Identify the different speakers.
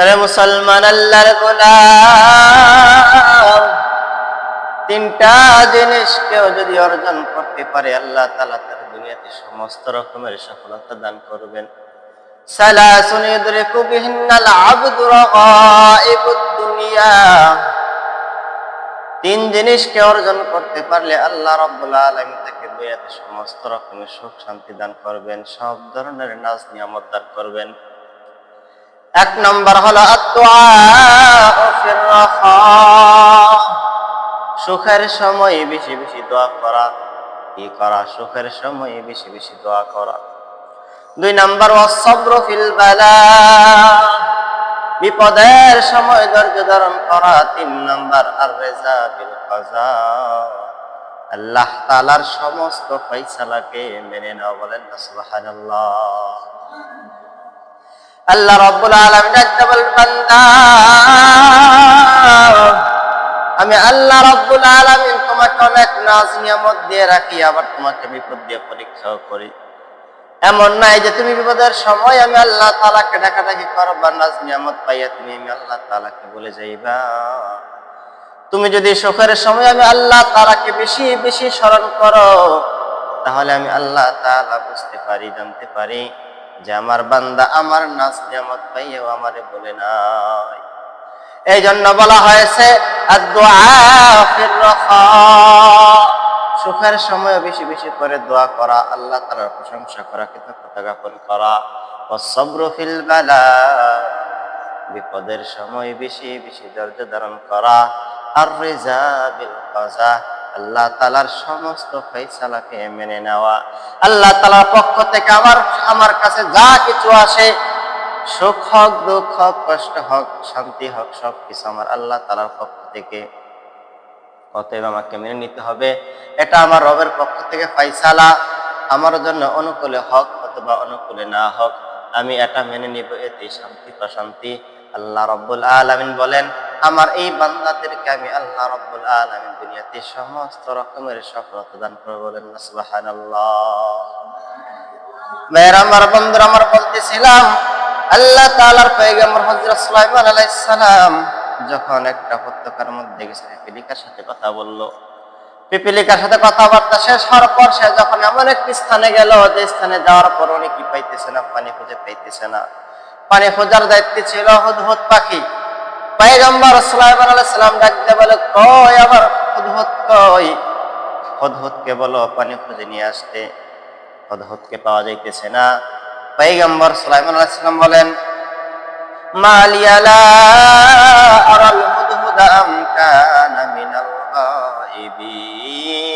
Speaker 1: আরে মুসলমান আল্লাহর গোলাম। তিনটা জিনিস কেউ যদি অর্জন করতে পারে, আল্লাহ তালা তার দুনিয়াতে সমস্ত রকমের সফলতা দান করবেন। তিন জিনিসকে অর্জন করতে পারলে আল্লাহ তাকে সমস্ত রকমের সুখ শান্তি দান করবেন, সব ধরনের নাজ নিয়ামত দান করবেন। এক নম্বর হলো সুখের সময় বেশি বেশি দোয়া করা। কি করা? সুখের সময় বেশি বেশি দোয়া করা। দুই নম্বর ফিল বালা বিপদের সময় ধৈর্য ধারণ করা। তিন নম্বর আর রেজা বিল আল্লাহ তালার সমস্ত ফৈসালাকে মেনে নেওয়া বলেন আল্লাহ রব্বুল বল বান্দা, আমি আল্লাহ রব্বুল আলামিন তোমাকে অনেক নাজ নিয়ামত দিয়ে রাখি, আবার তোমাকে বিপদ দিয়ে পরীক্ষাও করি। এমন নাই যে তুমি বিপদের সময় আমি আল্লাহ তালাকে ডাকাডাকি করবা, নাজ নিয়ামত পাইয়া তুমি আমি আল্লাহ তালাকে বলে যাইবা। তুমি যদি সুখের সময় আমি আল্লাহ তালাকে বেশি বেশি স্মরণ করো, তাহলে আমি আল্লাহ তালা বুঝতে পারি, জানতে পারি। যে আমার বান্দা আমার নাচ নিয়ামত পাইয়াও আমারে বলে নাই। এই জন্য বলা হয়েছে সুখের সময় বেশি বেশি করে দোয়া করা, আল্লাহ তাআলার প্রশংসা করা, কৃতজ্ঞতা জ্ঞাপন করা। বালা বিপদের সময় বেশি বেশি ধৈর্য ধারণ করা। আর রেজা বিল আল্লাহ তালার সমস্ত ফৈসালাকে মেনে নেওয়া। আল্লাহ তালার পক্ষ থেকে আমার আমার কাছে যা কিছু আসে, সুখ হোক, দুঃখ হোক, কষ্ট হোক, শান্তি হোক সব কিছু আমার আল্লাহ তালার পক্ষ থেকে। অতএব আমাকে মেনে নিতে হবে। এটা আমার রবের পক্ষ থেকে ফাইসালা আমার জন্য অনুকূলে হোক অথবা অনুকূলে না হোক, আমি এটা মেনে নিব। এতে শান্তি প্রশান্তি আল্লাহ রব্বুল আলামিন বলেন আমার এই বান্দাদেরকে আমি আল্লাহ রব্বুল আলামিন দুনিয়াতে সমস্ত রকমের সফলতা দান করব বলেন মেয়ের, আমার বন্ধুর, আমার বলতেছিলাম, আল্লাহ তাআলার পয়গম্বর হযরত সুলাইমান আলাইহিস সালাম যখন একটা উপত্যকার মধ্যে গেছে, পিপিলিকার সাথে কথা বলল। পিপিলিকার সাথে কথাবার্তা শেষ হওয়ার পর সে যখন এমন একটি স্থানে গেল, যে স্থানে যাওয়ার পর উনি কি পাইতেছে না? পানি খুঁজে পাইতেছে না। পানি খোঁজার দায়িত্ব ছিল হুদহুদ পাখি। পয়গম্বর সুলাইমান আলাইহিস সালাম ডাকতে বলে, কই আবার হুদহুদ কই? হুদহুদকে বলো, পানি খুঁজে নিয়ে আসতে। হদহদকে পাওয়া যাইতেছে না। পৈগম্বর সুলাইমান আলাইহিস সালাম বলেন মালিয়ালা আরাল হুদহুদ আম কানা মিনাল গায়িবিন।